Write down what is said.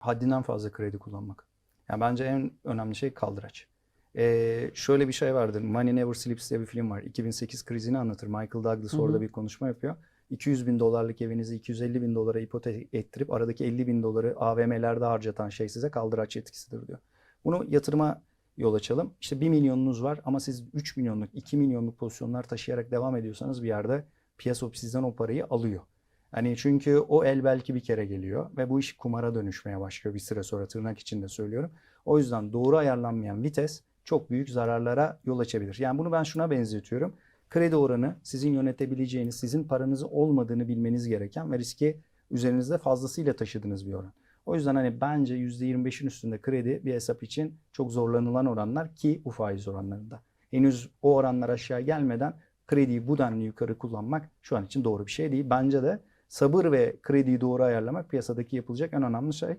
Haddinden fazla kredi kullanmak. Yani bence en önemli şey kaldıraç. Ee, şöyle bir şey vardır. Money Never Sleeps diye bir film var. 2008 krizini anlatır. Michael Douglas orada bir konuşma yapıyor. 200 bin dolarlık evinizi 250 bin dolara ipotek ettirip aradaki 50 bin doları AVM'lerde harcatan şey size kaldıraç etkisidir diyor. Bunu yatırıma yol açalım. İşte 1 milyonunuz var ama siz 3 milyonluk, 2 milyonluk pozisyonlar taşıyarak devam ediyorsanız bir yerde piyasa sizden o parayı alıyor. Hani çünkü o el belki bir kere geliyor ve bu iş kumara dönüşmeye başlıyor bir süre sonra tırnak içinde söylüyorum. O yüzden doğru ayarlanmayan vites çok büyük zararlara yol açabilir. Yani bunu ben şuna benzetiyorum. Kredi oranı sizin yönetebileceğiniz, sizin paranız olmadığını bilmeniz gereken ve riski üzerinizde fazlasıyla taşıdığınız bir oran. O yüzden hani bence %25'in üstünde kredi bir hesap için çok zorlanılan oranlar ki bu faiz oranlarında. Henüz o oranlar aşağı gelmeden krediyi bu denli yukarı kullanmak şu an için doğru bir şey değil. Bence de sabır ve krediyi doğru ayarlamak piyasadaki yapılacak en önemli şey.